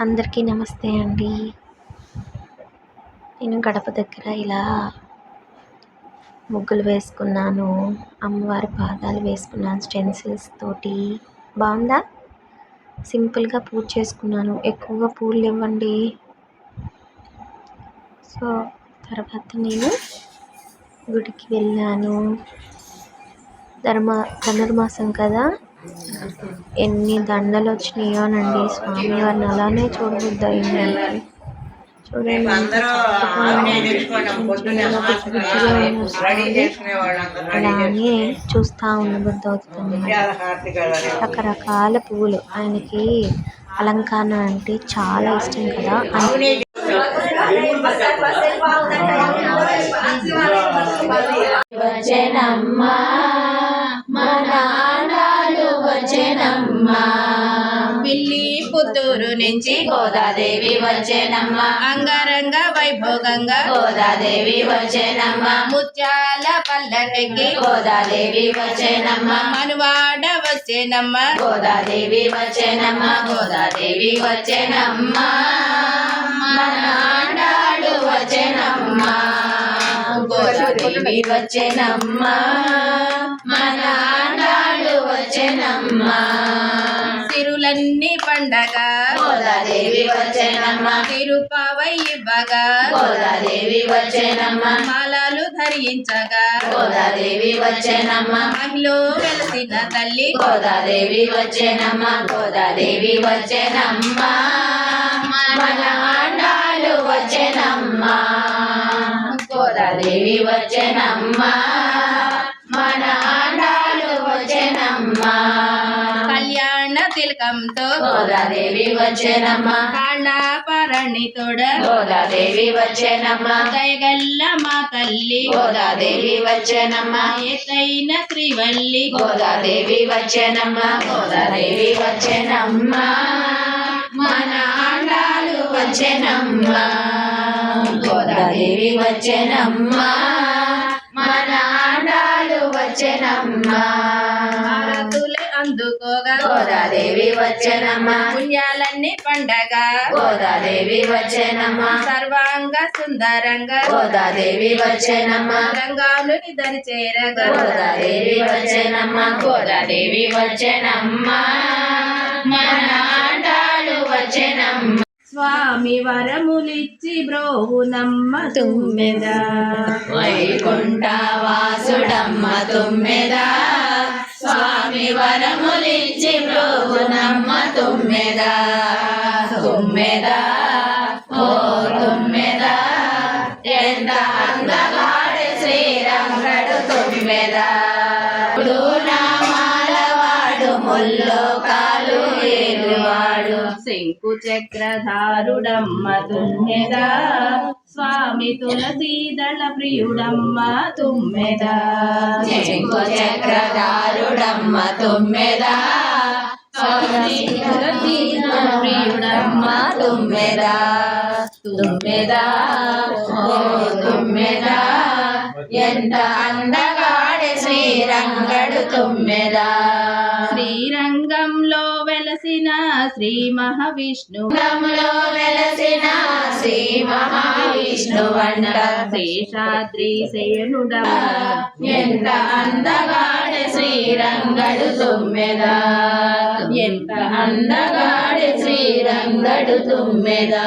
అందరికీ నమస్తే అండి. నేను గడప దగ్గర ఇలా ముగ్గులు వేసుకున్నాను అమ్మవారి పాదాలు వేసుకున్నాను స్టెన్సిల్స్ తోటి. బాగుందా? సింపుల్గా పూజ చేసుకున్నాను. ఎక్కువగా పూలు ఇవ్వండి సో తర్వాత నేను గుడికి వెళ్ళాను. ధర్మ ధనుర్మాసం కదా? ఎన్ని దండలు వచ్చినాయోనండి స్వామివారిని అలానే చూడబుద్ది అయింది చూడండి ఎంత చక్కగా ఉంది. చిన్నగా బుజ్జి బుజ్జిగా ఉన్న స్వామి అలానే చూస్తూ ఉండబుద్ధి అవుతుంది రకరకాల పువ్వులు. ఆయనకి అలంకరణ అంటే చాలా ఇష్టం కదా. అందుకే వచ్చెనమ్మా పిల్లి పుత్తూరు నుంచి గోదాదేవి వచ్చెనమ్మా. అంగరంగ వైభోగంగా గోదాదేవి వచ్చెనమ్మా. ముత్యాల పల్లకి గోదాదేవి వచ్చెనమ్మా. మనువాడ వచ్చేనమ్మ. గోదాదేవి వచ్చెనమ్మా. గోదాదేవి వచ్చెనమ్మా. మన ఆండాలు వచ్చెనమ్మా. గోదాదేవి వచ్చెనమ్మా మన ఆండాలు వచ్చెనమ్మా సిరులన్నీ పండగ. గోదాదేవి వచ్చెనమ్మా తిరుపావై ఇవ్వగా. గోదాదేవి వచ్చెనమ్మా మాలలు ధరించగా. గోదాదేవి వచ్చెనమ్మా మహిళ వెలసిన తల్లి. గోదాదేవి వచ్చెనమ్మా గోదాదేవి వచ్చెనమ్మా మన ఆండాలు వచ్చెనమ్మా గోదాదేవి వచ్చెనమ్మా మన ఆండాలు వచ్చెనమ్మా కళ్యాణ తిలకంతో గోదాదేవి వచ్చెనమ్మా గోదాదేవి దయగల్ల మా తల్లి గోదాదేవి వచ్చెనమ్మా ఎత్తైన శ్రీవల్లి గోదాదేవి వచ్చెనమ్మా గోదాదేవి వచ్చెనమ్మా మన ఆండాలు వచ్చెనమ్మా గోదాదేవి వచ్చెనమ్మా మన ఆండాలు వచ్చెనమ్మా అందుకోగా గోదాదేవి వచ్చెనమ్మా పుణ్యాలన్నీ పండగ గోదాదేవి వచ్చెనమ్మా సర్వాంగ సుందరంగా గోదాదేవి వచ్చెనమ్మా గంగాలుని దరి చేరగా గోదాదేవి వచ్చెనమ్మా గోదాదేవి వచ్చెనమ్మా మన ఆండాలు వచ్చెనమ్మా స్వామి వరములిచ్చి బ్రోహునమ్మ తుమ్మెద వైకుంఠ వాసుడమ్మ తుమ్మెదా స్వామి వరములిచ్చి బ్రోగునమ్మ తుమ్మెదా తుమ్మెద ఓ తుమ్మెదా ఎంత అందగాడు శ్రీరంగడు తుమ్మెద నామాలవాడు ముల్లో ఏలువాడు శంకు చక్రధారుడమ్మ తుమ్మెద. స్వామి తులసీదళ ప్రియుడమ్మ తుమ్మెద. చెంకు చక్రధారుడమ్మ తుమ్మెదా. స్వామి తులసీదళ ప్రియుడమ్మ తుమ్మెదా. తుమ్మెదా ఓ తుమ్మెదా. ఎంత అందగాడే శ్రీరంగడు తుమ్మెదా. శ్రీరంగంలో వెలసిన శ్రీ మహావిష్ణు. రంగంలో వెలసిన శ్రీ మహావిష్ణువంట శేషాద్రి శయనుడమ్మ ఎంత అందగాడే శ్రీరంగడు తుమ్మెదా. ఎంత అందగాడే శ్రీరంగడు తుమ్మెదా.